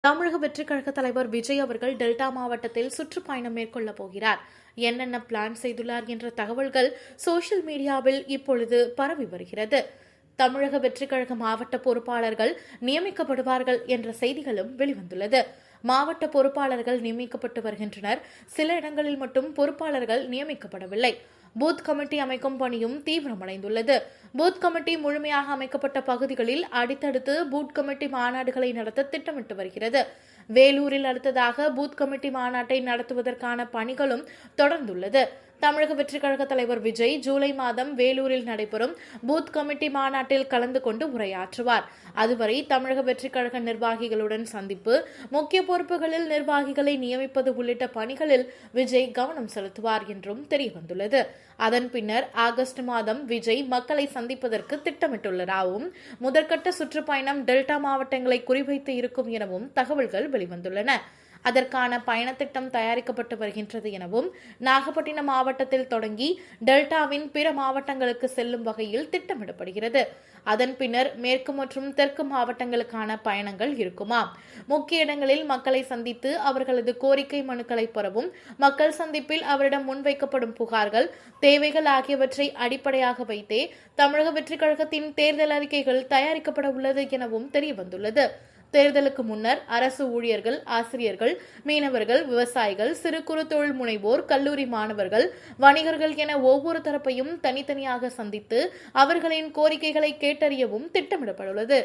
தமிழக வெற்றிக் கழக தலைவர் விஜய் அவர்கள் டெல்டா மாவட்டத்தில் சுற்றுப்பயணம் மேற்கொள்ளப் போகிறார். என்னென்ன பிளான் செய்துள்ளார் என்ற தகவல்கள் சோஷியல் மீடியாவில் இப்பொழுது பரவி வருகிறது. தமிழக வெற்றிக் கழக மாவட்ட பொறுப்பாளர்கள் நியமிக்கப்படுவார்கள் என்ற செய்திகளும் வெளிவந்துள்ளது. மாவட்ட பொறுப்பாளர்கள் நியமிக்கப்பட்டு வருகின்றனர். சில இடங்களில் மட்டும் பொறுப்பாளர்கள் நியமிக்கப்படவில்லை. பூத் கமிட்டி அமைக்கும் பணியும் தீவிரமடைந்துள்ளது. பூத் கமிட்டி முழுமையாக அமைக்கப்பட்ட பகுதிகளில் அடுத்தடுத்து பூத் கமிட்டி மாநாடுகளை நடத்த திட்டமிட்டு வருகிறது. வேலூரில் அடுத்ததாக பூத் கமிட்டி மாநாட்டை நடத்துவதற்கான பணிகளும் தொடர்ந்துள்ளது. தமிழக வெற்றிக் கழக தலைவர் விஜய் ஜூலை மாதம் வேலூரில் நடைபெறும் பூத் கமிட்டி மாநாட்டில் கலந்து கொண்டு உரையாற்றுவார். அதுவரை தமிழக வெற்றிக் கழக நிர்வாகிகளுடன் சந்திப்பு முக்கிய பொறுப்புகளில் நிர்வாகிகளை நியமிப்பது உள்ளிட்ட பணிகளில் விஜய் கவனம் செலுத்துவார் என்றும் தெரியவந்துள்ளது. அதன் பின்னர் ஆகஸ்ட் மாதம் விஜய் மக்களை சந்திப்பதற்கு திட்டமிட்டுள்ளதாகவும் முதற்கட்ட சுற்றுப்பயணம் டெல்டா மாவட்டங்களை குறிவைத்து இருக்கும் எனவும் தகவல்கள் வெளிவந்துள்ளன. அதற்கான பயணத்திட்டம் தயாரிக்கப்பட்டு வருகின்றது எனவும் நாகப்பட்டினம் மாவட்டத்தில் தொடங்கி டெல்டாவின் பிற மாவட்டங்களுக்கு செல்லும் வகையில் திட்டமிடப்படுகிறது. அதன் பின்னர் மேற்கு மற்றும் தெற்கு மாவட்டங்களுக்கான பயணங்கள் இருக்குமாம் முக்கிய இடங்களில் மக்களை சந்தித்து அவர்களது கோரிக்கை மனுக்களை பெறவும் மக்கள் சந்திப்பில் அவரிடம் முன்வைக்கப்படும் புகார்கள் தேவைகள் ஆகியவற்றை அடிப்படையாக வைத்தே தமிழக வெற்றிக் கழகத்தின் தேர்தல் அறிக்கைகள் தயாரிக்கப்பட உள்ளது எனவும் தெரியவந்துள்ளது. தேர்தலுக்கு முன்னர் அரசு ஊழியர்கள் ஆசிரியர்கள் மீனவர்கள் விவசாயிகள் சிறு குறு தொழில் முனைவோர் கல்லூரி மாணவர்கள் வணிகர்கள் என ஒவ்வொரு தரப்பையும் தனித்தனியாக சந்தித்து அவர்களின் கோரிக்கைகளை கேட்டறியவும் திட்டமிடப்பட்டுள்ளது.